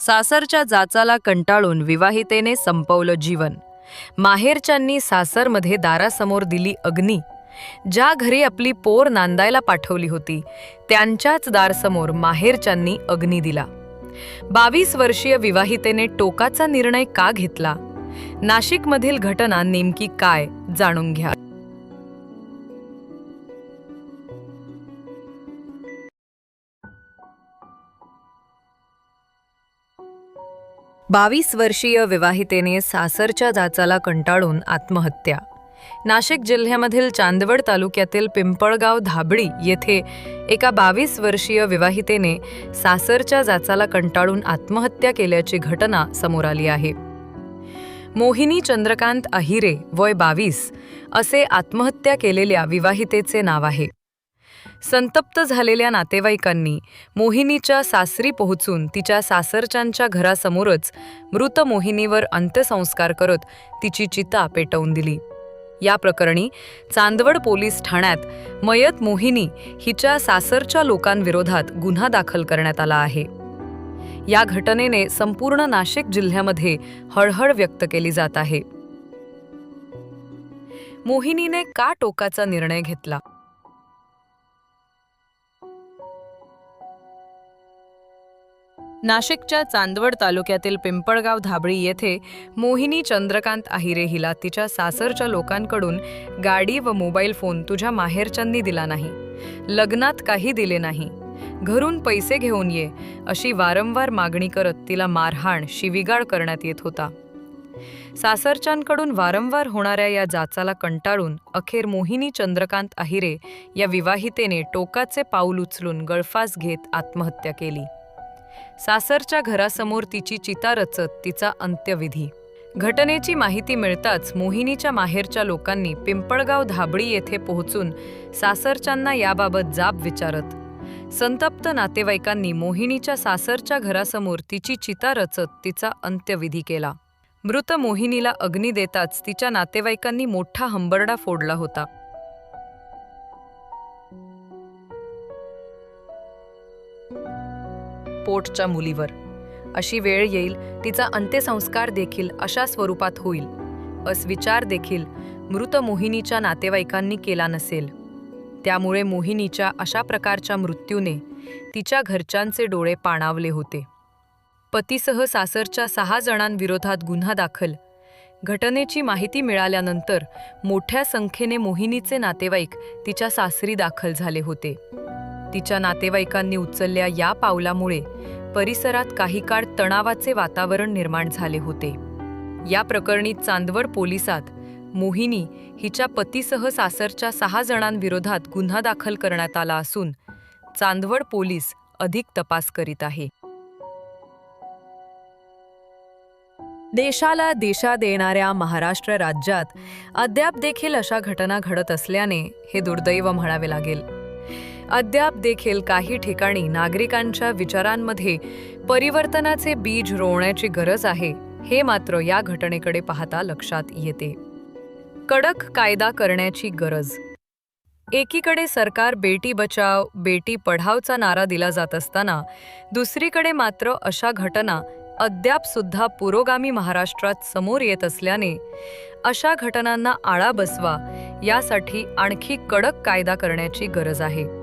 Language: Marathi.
सासरच्या जाचाला कंटाळून विवाहितेने संपवलं जीवन. माहेरच्यांनी सासरमध्ये दारासमोर दिली अग्नी. ज्या घरी आपली पोर नांदायला पाठवली होती त्यांच्याच दारसमोर माहेरच्यांनी अग्नी दिला. बावीस वर्षीय विवाहितेने टोकाचा निर्णय का घेतला? नाशिकमधील घटना नेमकी काय? जाणून घ्या. बावीस वर्षीय विवाहितेने सासरच्या जाचाला कंटाळून आत्महत्या. नाशिक जिल्ह्यामधील चांदवड तालुक्यातील पिंपळगाव धाबडी येथे एका बावीस वर्षीय विवाहितेने सासरच्या जाचाला कंटाळून आत्महत्या केल्याची घटना समोर आली आहे. मोहिनी चंद्रकांत अहिरे वय बावीस असे आत्महत्या केलेल्या विवाहितेचे नाव आहे. संतप्त झालेल्या नातेवाईकांनी मोहिनीच्या सासरी पोहोचून तिच्या सासरच्यांच्या घरासमोरच मृत मोहिनीवर अंत्यसंस्कार करत तिची चिता पेटवून दिली. या प्रकरणी चांदवड पोलीस ठाण्यात मयत मोहिनी हिच्या सासरच्या लोकांविरोधात गुन्हा दाखल करण्यात आला आहे. या घटनेने संपूर्ण नाशिक जिल्ह्यामध्ये हळहळ व्यक्त केली जात आहे. मोहिनीने का टोकाचा निर्णय घेतला? नाशिकच्या चांदवड तालुक्यातील पिंपळगाव धाबळी येथे मोहिनी चंद्रकांत आहिरे हिला तिच्या सासरच्या लोकांकडून गाडी व मोबाईल फोन तुझ्या माहेरच्यांनी दिला नाही. लग्नात काही दिले नाही. घरून पैसे घेऊन ये अशी वारंवार मागणी करत तिला मारहाण शिविगाळ करण्यात येत होता. सासरच्यांकडून वारंवार होणाऱ्या या जाचाला कंटाळून अखेर मोहिनी चंद्रकांत अहिरे या विवाहितेने टोकाचे पाऊल उचलून गळफास घेत आत्महत्या केली. सासरच्या घरासमोर तिची चिता रचत तिचा अंत्यविधी. घटनेची माहिती मिळताच मोहिनीच्या माहेरच्या लोकांनी पिंपळगाव धाबळी येथे पोहोचून सासरच्यांना याबाबत जाब विचारत. संतप्त नातेवाईकांनी मोहिनीच्या सासरच्या घरासमोर तिची चिता रचत तिचा अंत्यविधी केला. मृत मोहिनीला अग्नी देताच तिच्या नातेवाईकांनी मोठा हंबरडा फोडला होता. पोटच्या मुलीवर. अशी वेळ येईल तिचा अंत्यसंस्कार देखील अशा स्वरूपात होईल. अस्विचार देखील मृत मोहिनीच्या नातेवाईकांनी केला नसेल. त्यामुळे मोहिनीच्या अशा प्रकारच्या मृत्यूने तिच्या घरच्यांचे डोळे पाणावले होते. पतीसह सासरच्या सहा जणांविरोधात गुन्हा दाखल. घटनेची माहिती मिळाल्यानंतर मोठ्या संख्येने मोहिनीचे नातेवाईक तिच्या सासरी दाखल झाले होते. तिच्या नातेवाईकांनी उचलल्या या पावलामुळे परिसरात काही काळ तणावाचे वातावरण निर्माण झाले होते. या प्रकरणी चांदवड पोलिसात मोहिनी हिच्या पतीसह सासरच्या सहा जणांविरोधात गुन्हा दाखल करण्यात आला असून चांदवड पोलीस अधिक तपास करीत आहे. देशाला दिशा देणाऱ्या महाराष्ट्र राज्यात अद्याप देखील अशा घटना घडत असल्याने हे दुर्दैव म्हणावे लागेल. अद्याप देखील काही ठिकाणी नागरिकांच्या विचारांमध्ये परिवर्तनाचे बीज रोवण्याची गरज आहे हे मात्र या घटनेकडे पाहता लक्षात येते. कडक कायदा करण्याची गरज. एकीकडे सरकार बेटी बचाव बेटी पढावचा नारा दिला जात असताना दुसरीकडे मात्र अशा घटना अद्यापसुद्धा पुरोगामी महाराष्ट्रात समोर येत असल्याने अशा घटनांना आळा बसवा यासाठी आणखी कडक कायदा करण्याची गरज आहे.